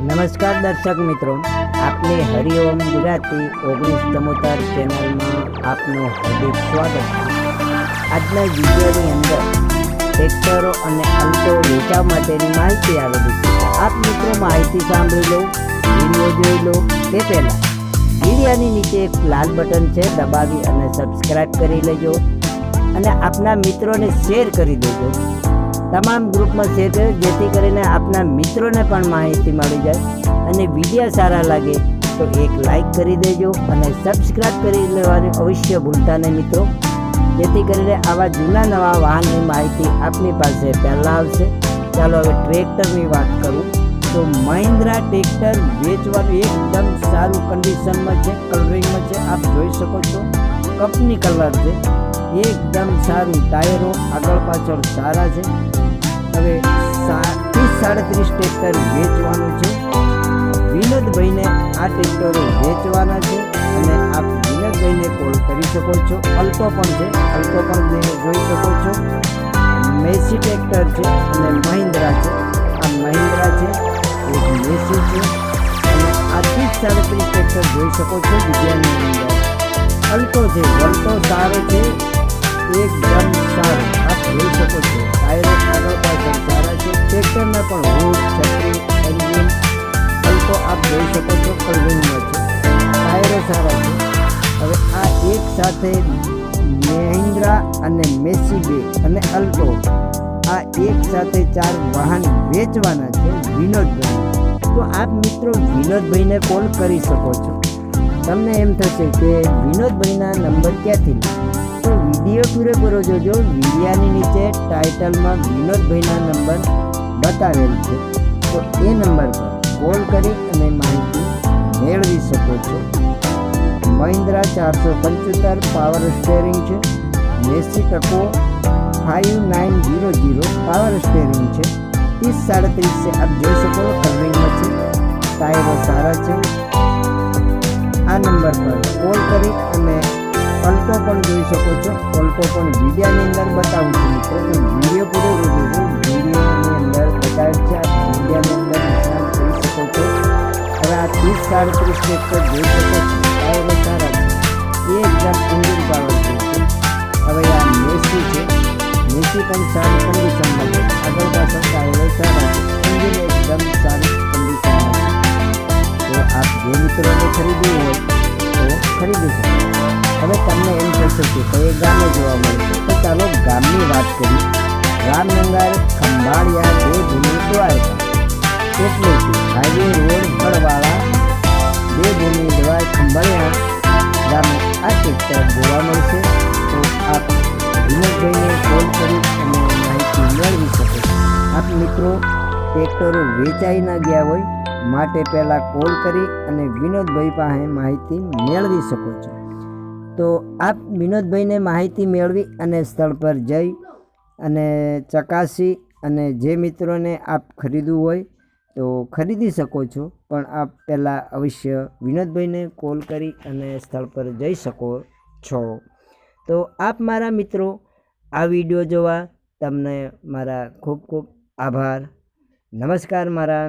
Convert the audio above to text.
નમસ્કાર દર્શક મિત્રો. આપની હરિઓમ ગુજરાતી ઓગણીસ ચમોતર ચેનલમાં આપનું હાર્દિક સ્વાગત છે. આજના વિડીયોની અંદર ટ્રેક્ટરો અને અંતો વેચાવ માટેની માહિતી આવેલી છે. આપ મિત્રો માહિતી સાંભળી લો વીડિયો જોઈ લો, તે પહેલાં વિડીયાની નીચે એક લાલ બટન છે, દબાવી અને સબસ્ક્રાઈબ કરી લેજો. અને આપના મિત્રોને શેર કરી દેજો. તમામ ગ્રુપમાં શેર કરો, જેથી કરીને આપના મિત્રોને પણ માહિતી મળી જાય અને વીડિયો સારા લાગે તો એક લાઈક કરી દેજો અને સબસ્ક્રાઈબ કરી લેવાની અવશ્ય ભૂલતા નહીં મિત્રો. જેથી કરીને આવા જૂના નવા વાહનની માહિતી આપની પાસે પહેલાં આવશે. ચાલો હવે ટ્રેક્ટરની વાત કરું. તો મહિન્દ્રા ટ્રેક્ટર વેચવાનું એકદમ સારું કન્ડિશનમાં છે કલરિંગમાં છે. આપ જોઈ શકો છો કંપની કલર છે. એકદમ સારું ટાયરો આગળ પાછળ સારા છે. હવે ત્રીસ સાડત્રીસ ટ્રેક્ટર વેચવાનું છે. વિનોદભાઈને આ ટ્રેક્ટરો વેચવાના છે અને આપ વિનોદભાઈને કોલ કરી શકો છો. અલ્ટો પણ છે. અલ્ટો પણ તમે જોઈ શકો છો. મેસી ટ્રેક્ટર છે અને મહિન્દ્રા છે. આ મહિન્દ્રા છે. એક મેસી છે. અને આ ત્રીસ સાડત્રીસ ટ્રેક્ટર જોઈ શકો છો વિદ્યાની અંદર અલ્ટો છે. અલ્ટો સારો છે. એકદમ સારું આપ જોઈ શકો છો. ટાયરો આગળ પાછળ સારા છે. ટ્રેક્ટરના પણ હુડ છત્રી એન્જિન અલ્ટો આપ જોઈ શકો છો કલવિંગમાં છે. ટાયરો સારા છે. હવે આ એક સાથે મહિન્દ્રા અને મેસીબે અને અલ્ટો આ એક સાથે ચાર વાહન વેચવાના છે વિનોદભાઈ. તો આપ મિત્રો વિનોદભાઈને કોલ કરી શકો છો. તમને એમ થશે કે વિનોદભાઈના નંબર ક્યાંથી વીડિયો પૂરેપૂરો જોજો વિડીયાની નીચે ટાઇટલમાં વિનોદભાઈના નંબર બતાવેલ છે. તો એ નંબર પર કોલ કરી અને માહિતી મેળવી શકો છો. મહિન્દ્રા ચારસો પંચોતેર પાવર સ્ટેરિંગ છે. મેસી ટકો five nine zero zero power steering છે. ત્રીસ સાડત્રીસ છે. આપ જોઈ શકો કલરિંગમાં છે ટાયરો સારા છે. આ નંબર પર કોલ કરી અને પણ જોઈ શકો છો. પલટો પણ વિડીયાની અંદર બતાવું છું મિત્રો. તો વીડિયો પૂરો જોજો. વિડીયોની અંદર બતાવે છે વિડીયોની અંદર નિશાન જોઈ શકો છો. હવે આ ત્રીસ સાડત્રીસ ટ્રેક્ટર જોઈ શકો છો. છે એકદમ એન્જિન પાવર છે. હવે આ મેસી છે. મેસી પણ સારી કન્ડિશનમાં છે. આગળ પાછળ ટાયરો સારા છે એન્જિન એકદમ સારી કન્ડિશનમાં છે. તો આપ જે મિત્રોને ખરીદવું હોય તો ખરીદી શકો હવે તમને એમ થશે કે કઈ ગામે જોવા મળશે. તો ચાલો ગામની વાત કરી રામનગર ખંભાળિયા દેવભૂમિ દ્વારકા. એટલે કે હાઈવે રોડ ફળવાળા દેવભૂમિ દ્વાર ખંભાળિયા. ગામે આ ટેક્ટર જોવા મળશે. તો આપ વિનોદભાઈને કોલ કરી અને માહિતી મેળવી શકો આપ મિત્રો, ટ્રેક્ટરો વેચાઈ ના ગયા હોય, માટે પહેલાં કોલ કરી અને વિનોદભાઈ પાસે માહિતી મેળવી શકો છો. તો આપ વિનોદભાઈને માહિતી મેળવી અને સ્થળ પર જઈ અને ચકાસી અને જે મિત્રોને આપ ખરીદવું હોય તો ખરીદી શકો છો. પણ આપ પહેલાં અવશ્ય વિનોદભાઈને કોલ કરી અને સ્થળ પર જઈ શકો છો. તો આપ મારા મિત્રો, આ વીડિયો જોવા તમને મારા ખૂબ ખૂબ આભાર. નમસ્કાર મારા